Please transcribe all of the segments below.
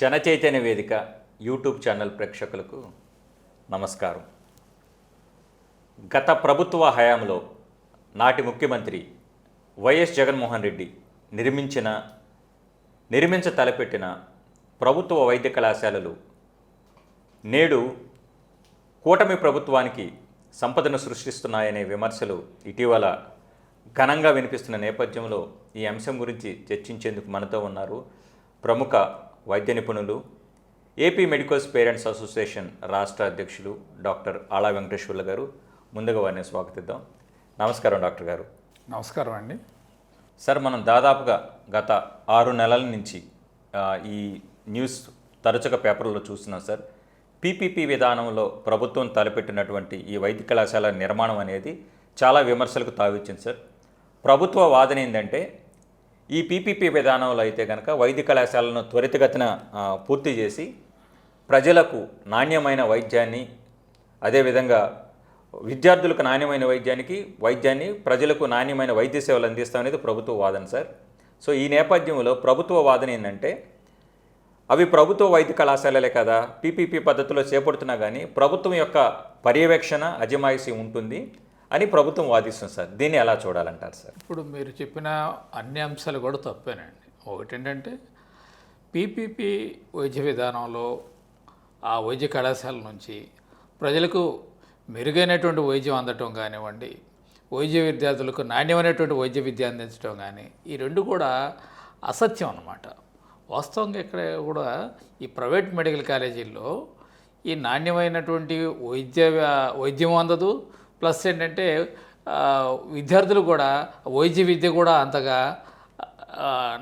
జనచైతన్య వేదిక YouTube channel ప్రేక్షకులకు నమస్కారం. గత ప్రభుత్వ హయాంలో నాటి ముఖ్యమంత్రి వైఎస్ జగన్మోహన్ రెడ్డి నిర్మించిన నిర్మించ తలపెట్టిన ప్రభుత్వ వైద్య కళాశాలలు నేడు కూటమి ప్రభుత్వానికి సంపదను సృష్టిస్తున్నాయనే విమర్శలు ఇటీవల ఘనంగా వినిపిస్తున్న నేపథ్యంలో ఈ అంశం గురించి చర్చించేందుకు మనతో ఉన్నారు ప్రముఖ వైద్య నిపుణులు ఏపీ మెడికల్స్ పేరెంట్స్ అసోసియేషన్ రాష్ట్ర అధ్యక్షులు డాక్టర్ ఆళా వెంకటేశ్వర్లు గారు. ముందుగా వారిని స్వాగతిద్దాం. నమస్కారం డాక్టర్ గారు. నమస్కారం అండి. సార్ మనం దాదాపుగా గత ఆరు నెలల నుంచి ఈ న్యూస్ తరచుగా పేపర్లో చూస్తున్నాం సార్. పీపీపీ విధానంలో ప్రభుత్వం తలపెట్టినటువంటి ఈ వైద్య కళాశాల నిర్మాణం అనేది చాలా విమర్శలకు తావిచ్చింది సార్. ప్రభుత్వ వాదన ఏంటంటే ఈ పీపీపీ విధానంలో అయితే కనుక వైద్య కళాశాలను త్వరితగతిన పూర్తి చేసి ప్రజలకు నాణ్యమైన వైద్యాన్ని అదేవిధంగా విద్యార్థులకు నాణ్యమైన వైద్యానికి వైద్యాన్ని ప్రజలకు నాణ్యమైన వైద్య సేవలు అందిస్తాం అనేది ప్రభుత్వ వాదన సార్. సో ఈ నేపథ్యంలో ప్రభుత్వ వాదన ఏంటంటే అవి ప్రభుత్వ వైద్య కళాశాలలే కదా పీపీపీ పద్ధతిలో చేపడుతున్నా కానీ ప్రభుత్వం యొక్క పర్యవేక్షణ అజమాయిషీ ఉంటుంది. అని ప్రభుత్వం వాదిస్తుంది సార్. దీన్ని ఎలా చూడాలంటారు సార్? ఇప్పుడు మీరు చెప్పిన అన్ని అంశాలు కూడా తప్పేనండి. ఒకటి ఏంటంటే పీపీపీ వైద్య విధానంలో ఆ వైద్య కళాశాల నుంచి ప్రజలకు మెరుగైనటువంటి వైద్యం అందటం కానివ్వండి వైద్య విద్యార్థులకు నాణ్యమైనటువంటి వైద్య విద్య అందించడం కానీ ఈ రెండు కూడా అసత్యం అన్నమాట. వాస్తవంగా ఇక్కడ కూడా ఈ ప్రైవేట్ మెడికల్ కాలేజీల్లో ఈ నాణ్యమైనటువంటి వైద్య వైద్యం అందదు ప్లస్ ఏంటంటే విద్యార్థులు కూడా వైద్య విద్య కూడా అంతగా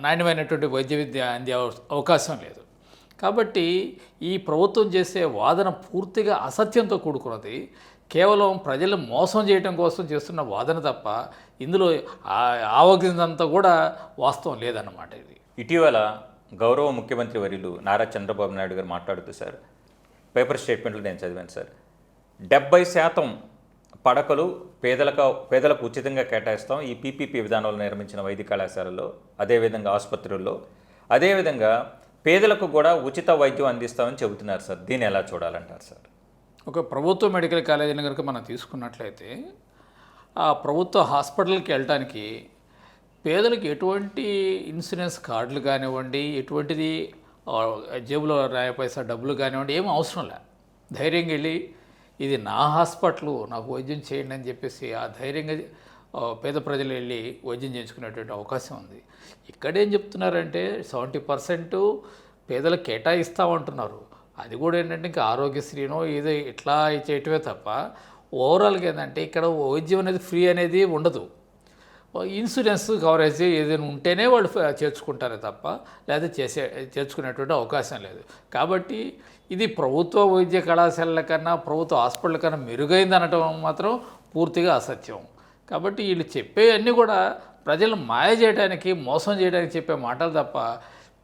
నాణ్యమైనటువంటి వైద్య విద్య అందే అవ- అవకాశం లేదు. కాబట్టి ఈ ప్రభుత్వం చేసే వాదన పూర్తిగా అసత్యంతో కూడుకున్నది. కేవలం ప్రజలు మోసం చేయడం కోసం చేస్తున్న వాదన తప్ప ఇందులో ఆవగిందంతా కూడా వాస్తవం లేదన్నమాట ఇది. ఇటీవల గౌరవ ముఖ్యమంత్రి వర్యులు నారా చంద్రబాబు నాయుడు గారు మాట్లాడుతూ సార్ పేపర్ స్టేట్మెంట్లు నేను చదివాను సార్. డెబ్బై శాతం పడకలు పేదలకు పేదలకు ఉచితంగా కేటాయిస్తాం. ఈ పీపీపీ విధానంలో నిర్మించిన వైద్య కళాశాలలో అదేవిధంగా ఆసుపత్రుల్లో. అదేవిధంగా పేదలకు కూడా ఉచిత వైద్యం అందిస్తామని చెబుతున్నారు సార్. దీన్ని ఎలా చూడాలంటారు సార్? ఒక ప్రభుత్వ మెడికల్ కాలేజీని కనుక మనం తీసుకున్నట్లయితే ఆ ప్రభుత్వ హాస్పిటల్కి వెళ్ళటానికి పేదలకు ఎటువంటి ఇన్సూరెన్స్ కార్డులు కానివ్వండి ఎటువంటిది జేబులో రాయ పైసా డబ్బులు కానివ్వండి ఏం అవసరం లే. ధైర్యంగా వెళ్ళి ఇది నా హాస్పిటల్ నాకు వైద్యం చేయండి అని చెప్పేసి ఆ ధైర్యంగా పేద ప్రజలు వెళ్ళి వైద్యం చేయించుకునేటువంటి అవకాశం ఉంది. ఇక్కడేం చెప్తున్నారంటే సెవెంటీ పర్సెంట్ పేదలకు కేటాయిస్తామంటున్నారు. అది కూడా ఏంటంటే ఇంకా ఆరోగ్యశ్రీనో ఏదో ఇట్లా చేయటమే తప్ప ఓవరాల్గా ఏంటంటే ఇక్కడ వైద్యం అనేది ఫ్రీ అనేది ఉండదు. ఇన్సూరెన్స్ కవరేజ్ ఏదైనా ఉంటేనే వాళ్ళు చేర్చుకుంటారే తప్ప లేదా చేసే చేర్చుకునేటువంటి అవకాశం లేదు. కాబట్టి ఇది ప్రభుత్వ వైద్య కళాశాలల కన్నా ప్రభుత్వ హాస్పిటల్ కన్నా మెరుగైంది అనటం మాత్రం పూర్తిగా అసత్యం. కాబట్టి వీళ్ళు చెప్పేవన్నీ కూడా ప్రజలను మాయ చేయడానికి మోసం చేయడానికి చెప్పే మాటలు తప్ప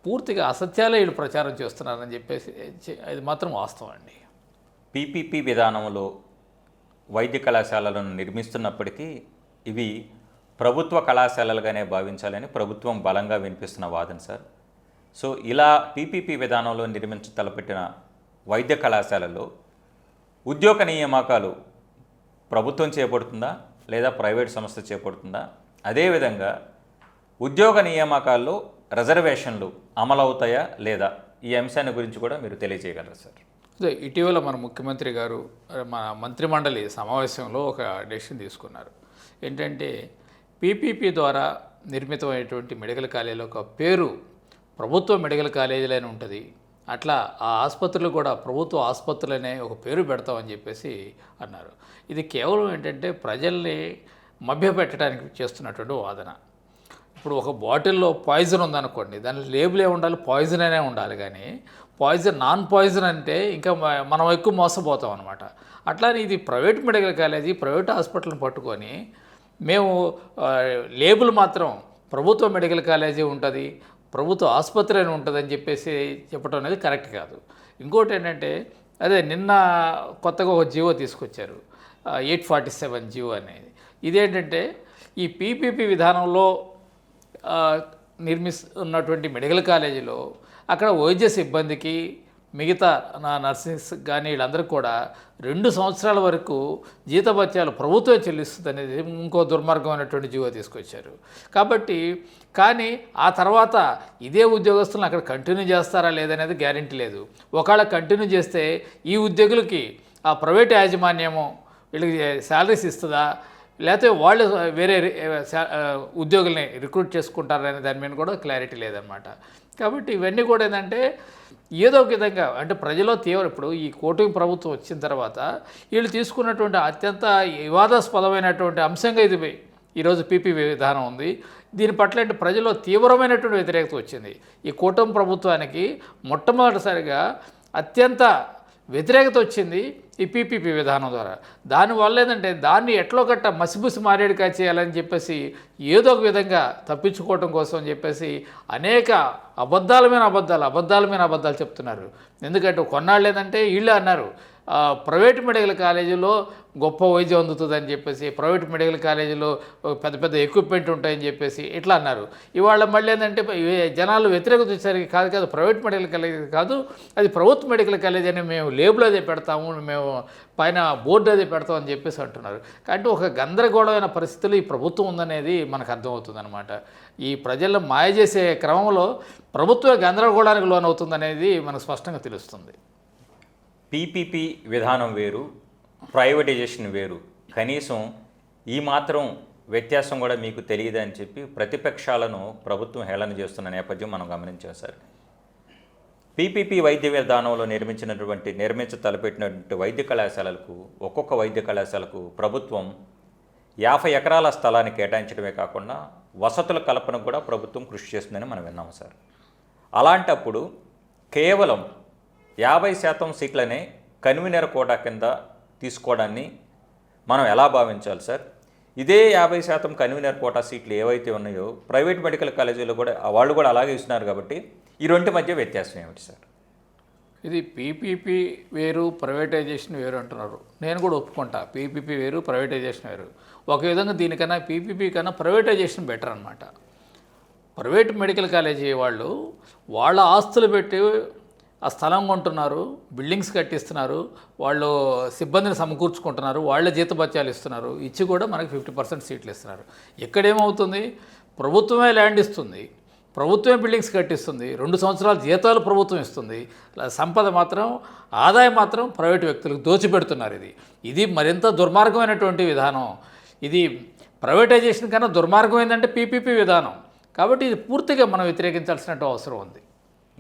పూర్తిగా అసత్యాలే వీళ్ళు ప్రచారం చేస్తున్నారని చెప్పేసి అది మాత్రం వాస్తవం అండి. పీపీపీ విధానంలో వైద్య కళాశాలలను నిర్మిస్తున్నప్పటికీ ఇవి ప్రభుత్వ కళాశాలలుగానే భావించాలని ప్రభుత్వం బలంగా వినిపిస్తున్న వాదన సార్. సో ఇలా పీపీపీ విధానంలో నిర్మించ తలపెట్టిన వైద్య కళాశాలలో ఉద్యోగ నియామకాలు ప్రభుత్వం చేపడుతుందా లేదా ప్రైవేట్ సంస్థ చేపడుతుందా? అదేవిధంగా ఉద్యోగ నియామకాల్లో రిజర్వేషన్లు అమలవుతాయా లేదా? ఈ అంశాన్ని గురించి కూడా మీరు తెలియజేయగలరు సార్? అదే ఇటీవల మన ముఖ్యమంత్రి గారు మన మంత్రిమండలి సమావేశంలో ఒక డెసిషన్ తీసుకున్నారు. ఏంటంటే పీపీపీ ద్వారా నిర్మితమైనటువంటి మెడికల్ కాలేజీలో ఒక పేరు ప్రభుత్వ మెడికల్ కాలేజీలైన ఉంటుంది. అట్లా ఆ ఆసుపత్రులు కూడా ప్రభుత్వ ఆసుపత్రులనే ఒక పేరు పెడతామని చెప్పేసి అన్నారు. ఇది కేవలం ఏంటంటే ప్రజల్ని మభ్యపెట్టడానికి చేస్తున్నటువంటి వాదన. ఇప్పుడు ఒక బాటిల్లో పాయిజన్ ఉందనుకోండి దాని లేబుల్ ఏ ఉండాలి? పాయిజన్ అనే ఉండాలి కానీ పాయిజన్ నాన్ పాయిజన్ అంటే ఇంకా మనం ఎక్కువ మోసపోతాం అనమాట అట్లానే ఇది ప్రైవేట్ మెడికల్ కాలేజీ ప్రైవేట్ హాస్పిటల్ని పట్టుకొని మేము లేబుల్ మాత్రం ప్రభుత్వ మెడికల్ కాలేజీ ఉంటుంది ప్రభుత్వ ఆసుపత్రి అని ఉంటుందని చెప్పేసి చెప్పడం అనేది కరెక్ట్ కాదు. ఇంకోటి ఏంటంటే అదే నిన్న కొత్తగా ఒక జీవో తీసుకొచ్చారు. ఎయిట్ ఫార్టీ సెవెన్ జీవో అనేది. ఇదేంటంటే ఈ పీపీపీ విధానంలో నిర్మిస్తున్నటువంటి మెడికల్ కాలేజీలో అక్కడ వైద్య సిబ్బందికి మిగతా నా నర్సింగ్స్ కానీ వీళ్ళందరికీ కూడా రెండు సంవత్సరాల వరకు జీతభత్యాలు ప్రభుత్వం చెల్లిస్తుంది అనేది ఇంకో దుర్మార్గమైనటువంటి జీవో తీసుకొచ్చారు. కాబట్టి కానీ ఆ తర్వాత ఇదే ఉద్యోగస్తులను అక్కడ కంటిన్యూ చేస్తారా లేదనేది గ్యారంటీ లేదు. ఒకవేళ కంటిన్యూ చేస్తే ఈ ఉద్యోగులకి ఆ ప్రైవేట్ యాజమాన్యము వీళ్ళకి శాలరీస్ ఇస్తుందా? లేకపోతే వాళ్ళు వేరే ఉద్యోగుల్ని రిక్రూట్ చేసుకుంటారనే దాని మీద కూడా క్లారిటీ లేదనమాట కాబట్టి ఇవన్నీ కూడా ఏంటంటే ఏదో ఒక విధంగా అంటే ప్రజలో తీవ్ర ఇప్పుడు ఈ కూటమి ప్రభుత్వం వచ్చిన తర్వాత వీళ్ళు తీసుకున్నటువంటి అత్యంత వివాదాస్పదమైనటువంటి అంశంగా ఇది ఈరోజు పీపీ విధానం ఉంది. దీని పట్ల అంటే ప్రజల్లో తీవ్రమైనటువంటి వ్యతిరేకత వచ్చింది. ఈ కూటమి ప్రభుత్వానికి మొట్టమొదటిసారిగా అత్యంత వ్యతిరేకత వచ్చింది. ఈ పీపీపీ విధానం ద్వారా. దానివల్ల ఏంటంటే దాన్ని ఎట్లో గట్ట మసిబుసి మారేడుగా చేయాలని చెప్పేసి ఏదో ఒక విధంగా తప్పించుకోవటం కోసం అని చెప్పేసి అనేక అబద్ధాల మీద అబద్ధాలు అబద్ధాల మీద అబద్ధాలు చెప్తున్నారు. ఎందుకంటే కొన్నాళ్ళు ఏంటంటే వీళ్ళే అన్నారు ప్రైవేట్ మెడికల్ కాలేజీలో గొప్ప వైద్యం అందుతుందని చెప్పేసి ప్రైవేట్ మెడికల్ కాలేజీలో పెద్ద పెద్ద ఎక్విప్మెంట్ ఉంటాయని చెప్పేసి ఇట్లా అన్నారు. ఇవాళ మళ్ళీ ఏంటంటే జనాలు వ్యతిరేకత వచ్చేసరికి కాదు కాదు ప్రైవేట్ మెడికల్ కాలేజీ కాదు అది ప్రభుత్వ మెడికల్ కాలేజ్ అని మేము లేబుల్ అదే పెడతాము మేము పైన బోర్డు అది పెడతామని చెప్పేసి అంటున్నారు. కాబట్టి ఒక గందరగోళమైన పరిస్థితులు ఈ ప్రభుత్వం ఉందనేది మనకు అర్థమవుతుందన్నమాట. ఈ ప్రజలను మాయ చేసే క్రమంలో ప్రభుత్వ గందరగోళానికి లోనవుతుందనేది మనకు స్పష్టంగా తెలుస్తుంది. పీపీపీ విధానం వేరు ప్రైవేటైజేషన్ వేరు. కనీసం ఈ మాత్రం వ్యత్యాసం కూడా మీకు తెలియదు అని చెప్పి ప్రతిపక్షాలను ప్రభుత్వం హేళన చేస్తున్న నేపథ్యం మనం గమనించాం సార్. పీపీపీ వైద్య విధానంలో నిర్మించినటువంటి నిర్మించ తలపెట్టినటువంటి వైద్య కళాశాలలకు ఒక్కొక్క వైద్య కళాశాలకు ప్రభుత్వం యాభై ఎకరాల స్థలాన్ని కేటాయించడమే కాకుండా వసతుల కల్పనకు కూడా ప్రభుత్వం కృషి చేస్తుందని మనం విన్నాం సార్. అలాంటప్పుడు కేవలం యాభై శాతం సీట్లనే కన్వీనర్ కోటా కింద తీసుకోవడాన్ని మనం ఎలా భావించాలి సార్? ఇదే యాభై శాతం కన్వీనర్ కోటా సీట్లు ఏవైతే ఉన్నాయో ప్రైవేట్ మెడికల్ కాలేజీలో కూడా వాళ్ళు కూడా అలాగే ఇస్తున్నారు కాబట్టి ఈ రెండు మధ్య వ్యత్యాసం ఏమిటి సార్? ఇది పీపీపీ వేరు ప్రైవేటైజేషన్ వేరు అంటున్నారు. నేను కూడా ఒప్పుకుంటా. పీపీపీ వేరు ప్రైవేటైజేషన్ వేరు. ఒక విధంగా దీనికన్నా పీపీపీ కన్నా ప్రైవేటైజేషన్ బెటర్ అనమాట ప్రైవేట్ మెడికల్ కాలేజీ వాళ్ళు వాళ్ళ ఆస్తులు పెట్టి ఆ స్థలం కొంటున్నారు బిల్డింగ్స్ కట్టిస్తున్నారు వాళ్ళు సిబ్బందిని సమకూర్చుకుంటున్నారు వాళ్ళ జీతభత్యాలు ఇస్తున్నారు. ఇచ్చి కూడా మనకి ఫిఫ్టీ పర్సెంట్ సీట్లు ఇస్తున్నారు. ఇక్కడేమవుతుంది? ప్రభుత్వమే ల్యాండ్ ఇస్తుంది. ప్రభుత్వమే బిల్డింగ్స్ కట్టిస్తుంది. రెండు సంవత్సరాల జీతాలు ప్రభుత్వం ఇస్తుంది. ఇలా సంపద మాత్రం ఆదాయం మాత్రం ప్రైవేటు వ్యక్తులకు దోచిపెడుతున్నారు ఇది. ఇది మరింత దుర్మార్గమైనటువంటి విధానం. ఇది ప్రైవేటైజేషన్ కన్నా దుర్మార్గం ఏంటంటే పీపీపీ విధానం. కాబట్టి ఇది పూర్తిగా మనం వ్యతిరేకించాల్సిన అవసరం ఉంది.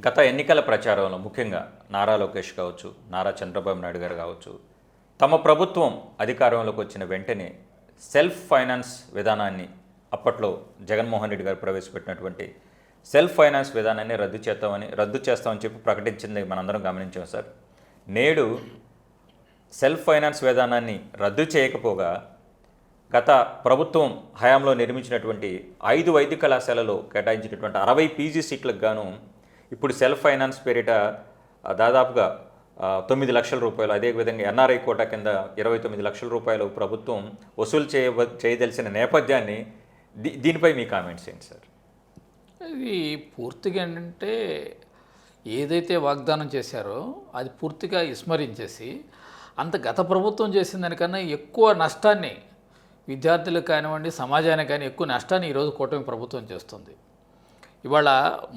గత ఎన్నికల ప్రచారంలో ముఖ్యంగా నారా లోకేష్ కావచ్చు నారా చంద్రబాబు నాయుడు గారు కావచ్చు తమ ప్రభుత్వం అధికారంలోకి వచ్చిన వెంటనే సెల్ఫ్ ఫైనాన్స్ విధానాన్ని అప్పట్లో జగన్మోహన్ రెడ్డి గారు ప్రవేశపెట్టినటువంటి సెల్ఫ్ ఫైనాన్స్ విధానాన్ని రద్దు చేస్తామని రద్దు చేస్తామని చెప్పి ప్రకటించింది మనందరం గమనించాం సార్. నేడు సెల్ఫ్ ఫైనాన్స్ విధానాన్ని రద్దు చేయకపోగా గత ప్రభుత్వం హయాంలో నిర్మించినటువంటి ఐదు వైద్య కళాశాలలో కేటాయించినటువంటి అరవై పీజీ సీట్లకు గాను ఇప్పుడు సెల్ఫ్ ఫైనాన్స్ పేరిట దాదాపుగా తొమ్మిది లక్షల రూపాయలు అదేవిధంగా ఎన్ఆర్ఐ కోటా కింద ఇరవై తొమ్మిది లక్షల రూపాయలు ప్రభుత్వం వసూలు చేయ చేయదలిసిన నేపథ్యాన్ని దీ దీనిపై మీ కామెంట్స్ ఏంటి సార్? ఇవి పూర్తిగా ఏంటంటే ఏదైతే వాగ్దానం చేశారో అది పూర్తిగా విస్మరించేసి అంత గత ప్రభుత్వం చేసిన దానికన్నా ఎక్కువ నష్టాన్ని విద్యార్థులకు కానివ్వండి సమాజానికి కానీ ఎక్కువ నష్టాన్ని ఈరోజు కూటమి ప్రభుత్వం చేస్తుంది. ఇవాళ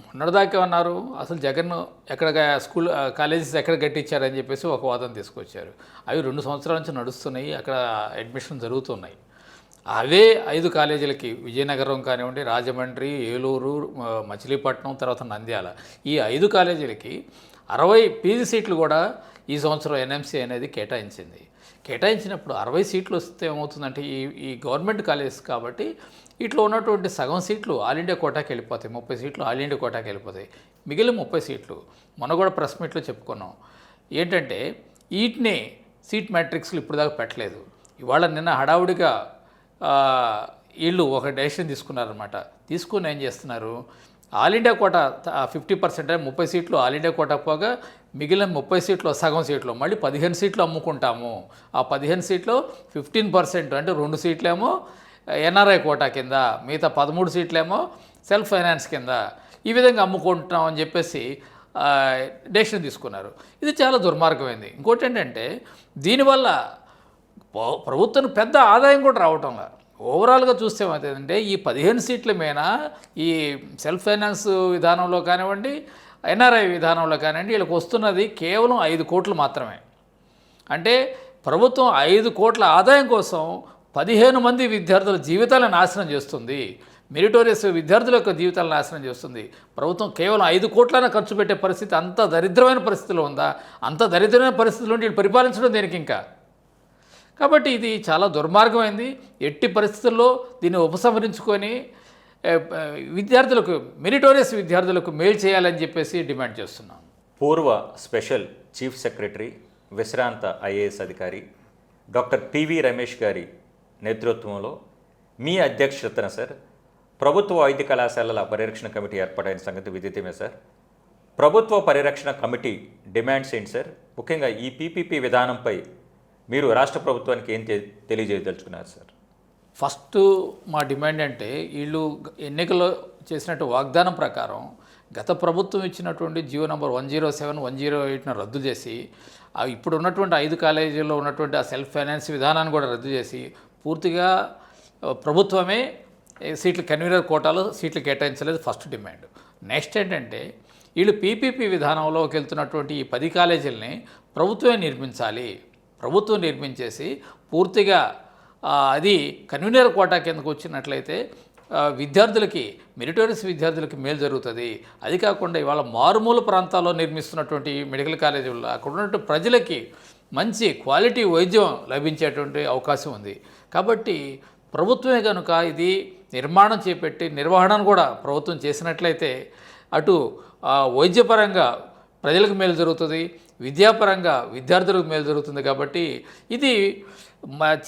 మొన్నటిదాకా ఉన్నారు అసలు జగన్ ఎక్కడ స్కూల్ కాలేజెస్ ఎక్కడ కట్టించారని చెప్పేసి ఒక వాదన తీసుకొచ్చారు. అవి రెండు సంవత్సరాల నుంచి నడుస్తున్నాయి అక్కడ అడ్మిషన్ జరుగుతున్నాయి. అవే ఐదు కాలేజీలకి విజయనగరం కానివ్వండి రాజమండ్రి ఏలూరు మచిలీపట్నం తర్వాత నంద్యాల. ఈ ఐదు కాలేజీలకి అరవై పీజీ సీట్లు కూడా ఈ సంవత్సరం ఎన్ఎంసీ అనేది కేటాయించింది. కేటాయించినప్పుడు అరవై సీట్లు వస్తే ఏమవుతుందంటే ఈ ఈ గవర్నమెంట్ కాలేజెస్ కాబట్టి ఇట్లా ఉన్నటువంటి సగం సీట్లు ఆల్ ఇండియా కోటాకి వెళ్ళిపోతాయి. ముప్పై సీట్లు ఆల్ ఇండియా కోటాకి వెళ్ళిపోతాయి. మిగిలిన ముప్పై సీట్లు మొన్న కూడా ప్రెస్ మీట్లో చెప్పుకున్నాం. ఏంటంటే వీటిని సీట్ మ్యాట్రిక్స్లు ఇప్పుడు దాకా పెట్టలేదు. ఇవాళ నిన్న హడావుడిగా వీళ్ళు ఒక డెసిషన్ తీసుకున్నారనమాట తీసుకుని ఏం చేస్తున్నారు? All India quota fifty percent ముప్పై సీట్లు ఆల్ ఇండియా కోటా పోగా మిగిలిన ముప్పై సీట్లు సగం సీట్లు మళ్ళీ పదిహేను సీట్లు అమ్ముకుంటాము. ఆ పదిహేను సీట్లు ఫిఫ్టీన్ పర్సెంట్ అంటే రెండు సీట్లేమో ఎన్ఆర్ఐ కోటా కింద మిగతా పదమూడు సీట్లేమో సెల్ఫ్ ఫైనాన్స్ కింద ఈ విధంగా అమ్ముకుంటున్నాం అని చెప్పేసి డెసిషన్ తీసుకున్నారు. ఇది చాలా దుర్మార్గమైంది. ఇంకోటి ఏంటంటే దీనివల్ల ప్రభుత్వం పెద్ద ఆదాయం కూడా రావటంలా. ఓవరాల్గా చూస్తే ఏమవుతుందంటే ఈ పదిహేను సీట్ల మీద ఈ సెల్ఫ్ ఫైనాన్స్ విధానంలో కానివ్వండి ఎన్ఆర్ఐ విధానంలో కానివ్వండి వీళ్ళకి వస్తున్నది కేవలం ఐదు కోట్లు మాత్రమే. అంటే ప్రభుత్వం ఐదు కోట్ల ఆదాయం కోసం పదిహేను మంది విద్యార్థుల జీవితాలను నాశనం చేస్తుంది. మెరిటోరియస్ విద్యార్థుల యొక్క జీవితాలను నాశనం చేస్తుంది. ప్రభుత్వం కేవలం ఐదు కోట్లైనా ఖర్చు పెట్టే పరిస్థితి అంత దరిద్రమైన పరిస్థితిలో ఉందా? అంత దరిద్రమైన పరిస్థితిలో వీళ్ళు పరిపాలించడం దేనికి ఇంకా కాబట్టి ఇది చాలా దుర్మార్గమైంది. ఎట్టి పరిస్థితుల్లో దీన్ని ఉపసంహరించుకొని విద్యార్థులకు మెరిటోరియస్ విద్యార్థులకు మేలు చేయాలని చెప్పేసి డిమాండ్ చేస్తున్నాం. పూర్వ స్పెషల్ చీఫ్ సెక్రటరీ విశ్రాంత ఐఏఎస్ అధికారి డాక్టర్ పివి రమేష్ గారి నేతృత్వంలో మీ అధ్యక్షతన సార్ ప్రభుత్వ వైద్య కళాశాలల పరిరక్షణ కమిటీ ఏర్పాటైన సంగతి విదితమే సార్. ప్రభుత్వ పరిరక్షణ కమిటీ డిమాండ్స్ ఏంటి సార్? ముఖ్యంగా ఈ పీపీపీ విధానంపై మీరు రాష్ట్ర ప్రభుత్వానికి ఏం తెలియజేయదలుచుకున్నారు సార్? ఫస్ట్ మా డిమాండ్ అంటే వీళ్ళు ఎన్నికల్లో చేసినట్టు వాగ్దానం ప్రకారం గత ప్రభుత్వం ఇచ్చినటువంటి GO number one zero seven one zero ఎయిట్ను రద్దు చేసి ఇప్పుడు ఉన్నటువంటి ఐదు కాలేజీల్లో ఉన్నటువంటి ఆ సెల్ఫ్ ఫైనాన్స్ విధానాన్ని కూడా రద్దు చేసి పూర్తిగా ప్రభుత్వమే సీట్లు కన్వీనర్ కోటాలో సీట్లు కేటాయించలేదు ఫస్ట్ డిమాండ్. నెక్స్ట్ ఏంటంటే వీళ్ళు పీపీపీ విధానంలోకి వెళ్తున్నటువంటి ఈ పది కాలేజీలని ప్రభుత్వమే నిర్మించాలి. ప్రభుత్వం నిర్మించేసి పూర్తిగా అది కన్వీనర్ కోటా కిందకు వచ్చినట్లయితే విద్యార్థులకి మెరిటోరియస్ విద్యార్థులకి మేలు జరుగుతుంది. అది కాకుండా ఇవాళ మారుమూల ప్రాంతాల్లో నిర్మిస్తున్నటువంటి మెడికల్ కాలేజీల్లో అక్కడ ఉన్నటువంటి ప్రజలకి మంచి క్వాలిటీ వైద్యం లభించేటువంటి అవకాశం ఉంది. కాబట్టి ప్రభుత్వమే కనుక ఇది నిర్మాణం చేపట్టి నిర్వహణను కూడా ప్రభుత్వం చేసినట్లయితే అటు వైద్యపరంగా ప్రజలకు మేలు జరుగుతుంది. విద్యాపరంగా విద్యార్థులకు మేలు జరుగుతుంది కాబట్టి ఇది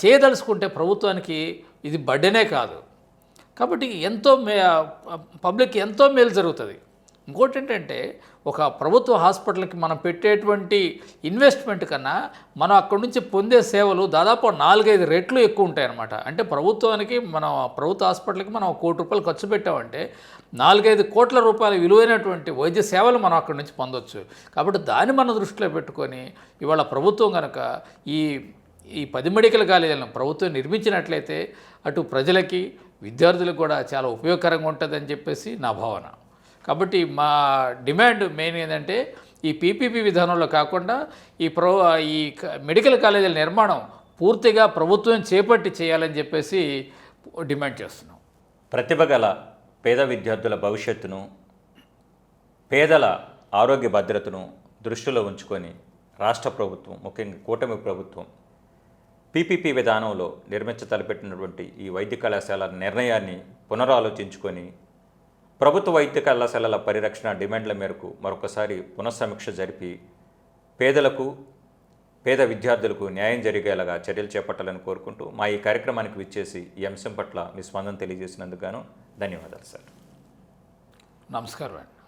చేయదలుచుకుంటే ప్రభుత్వానికి ఇది బడ్డనే కాదు. కాబట్టి ఎంతో మే పబ్లిక్ ఎంతో మేలు జరుగుతుంది. ఇంకోటి ఏంటంటే ఒక ప్రభుత్వ హాస్పిటల్కి మనం పెట్టేటువంటి ఇన్వెస్ట్మెంట్ కన్నా మనం అక్కడి నుంచి పొందే సేవలు దాదాపు నాలుగైదు రెట్లు ఎక్కువ ఉంటాయన్నమాట. అంటే ప్రభుత్వానికి మనం ప్రభుత్వ హాస్పిటల్కి మనం కోటి రూపాయలు ఖర్చు పెట్టామంటే నాలుగైదు కోట్ల రూపాయల విలువైనటువంటి వైద్య సేవలు మనం అక్కడి నుంచి పొందొచ్చు. కాబట్టి దాన్ని మనం దృష్టిలో పెట్టుకొని ఇవాళ ప్రభుత్వం కనుక ఈ ఈ పది మెడికల్ కాలేజీలను ప్రభుత్వం నిర్మించినట్లయితే అటు ప్రజలకి విద్యార్థులకు కూడా చాలా ఉపయోగకరంగా ఉంటుందని చెప్పేసి నా భావన. కాబట్టి మా డిమాండ్ మెయిన్ ఏంటంటే ఈ పీపీపీ విధానంలో కాకుండా ఈ ప్రో ఈ క- మెడికల్ కాలేజీల నిర్మాణం పూర్తిగా ప్రభుత్వం చేపట్టి చేయాలని చెప్పేసి డిమాండ్ చేస్తున్నాం. ప్రతిభ గల పేద విద్యార్థుల భవిష్యత్తును పేదల ఆరోగ్య భద్రతను దృష్టిలో ఉంచుకొని రాష్ట్ర ప్రభుత్వం ముఖ్యంగా కూటమి ప్రభుత్వం పీపీపీ విధానంలో నిర్మించ తలపెట్టినటువంటి ఈ వైద్య కళాశాల నిర్ణయాన్ని పునరాలోచించుకొని ప్రభుత్వ వైద్య కళాశాలల పరిరక్షణ డిమాండ్ల మేరకు మరొకసారి పునఃసమీక్ష జరిపి పేదలకు పేద విద్యార్థులకు న్యాయం జరిగేలాగా చర్యలు చేపట్టాలని కోరుకుంటూ మా ఈ కార్యక్రమానికి విచ్చేసి ఈ అంశం పట్ల మీ స్పందన తెలియజేసినందుకు గాను ధన్యవాదాలు సార్. నమస్కారం అండి.